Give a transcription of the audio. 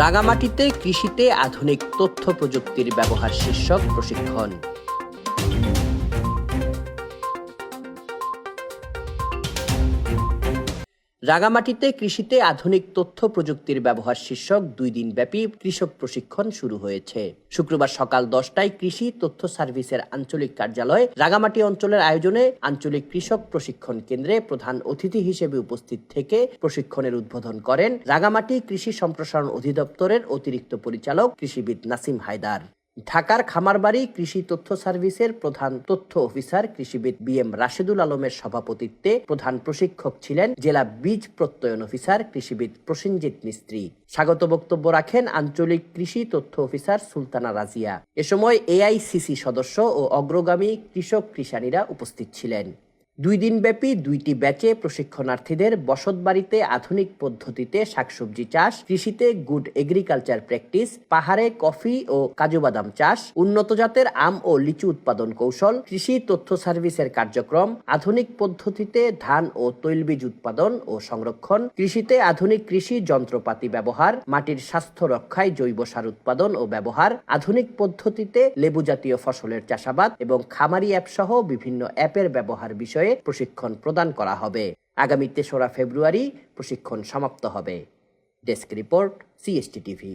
রাঙামাটিতে কৃষিতে আধুনিক তথ্য প্রযুক্তির ব্যবহার শীর্ষক প্রশিক্ষণ। রাঙামাটিতে কৃষিতে আধুনিক তথ্য প্রযুক্তির ব্যবহার শীর্ষক দুই দিন ব্যাপী কৃষক প্রশিক্ষণ শুরু হয়েছে। শুক্রবার সকাল দশটায় কৃষি তথ্য সার্ভিসের আঞ্চলিক কার্যালয় রাঙামাটি অঞ্চলের আয়োজনে আঞ্চলিক কৃষক প্রশিক্ষণ কেন্দ্রে প্রধান অতিথি হিসেবে উপস্থিত থেকে প্রশিক্ষণের উদ্বোধন করেন রাঙামাটি কৃষি সম্প্রসারণ অধিদপ্তরের অতিরিক্ত পরিচালক কৃষিবিদ নাসিম হায়দার। ঢাকার খামারবাড়ি কৃষি তথ্য সার্ভিসের প্রধান তথ্য অফিসার কৃষিবিদ বি এম রাশেদুল আলমের সভাপতিত্বে প্রধান প্রশিক্ষক ছিলেন জেলা বীজ প্রত্যয়ন অফিসার কৃষিবিদ প্রসেনজিৎ মিস্ত্রি। স্বাগত বক্তব্য রাখেন আঞ্চলিক কৃষি তথ্য অফিসার সুলতানা রাজিয়া। এ সময় এআইসিসি সদস্য ও অগ্রগামী কৃষক কৃষানীরা উপস্থিত ছিলেন। দুই দিনব্যাপী দুইটি ব্যাচে প্রশিক্ষণার্থীদের বসতবাড়িতে আধুনিক পদ্ধতিতে শাকসবজি চাষ, কৃষিতে গুড এগ্রিকালচার প্র্যাকটিস, পাহাড়ে কফি ও কাজু বাদাম চাষ, উন্নত জাতের আম ও লিচু উৎপাদন কৌশল, কৃষি তথ্য সার্ভিসের কার্যক্রম, আধুনিক পদ্ধতিতে ধান ও তৈলবীজ উৎপাদন ও সংরক্ষণ, কৃষিতে আধুনিক কৃষি যন্ত্রপাতি ব্যবহার, মাটির স্বাস্থ্য রক্ষায় জৈব সার উৎপাদন ও ব্যবহার, আধুনিক পদ্ধতিতে লেবু জাতীয় ফসলের চাষাবাদ এবং খামারি অ্যাপ সহ বিভিন্ন অ্যাপের ব্যবহার বিষয়ে প্রশিক্ষণ প্রদান করা হবে। আগামী তেসরা ফেব্রুয়ারি প্রশিক্ষণ সমাপ্ত হবে। Desk report CST TV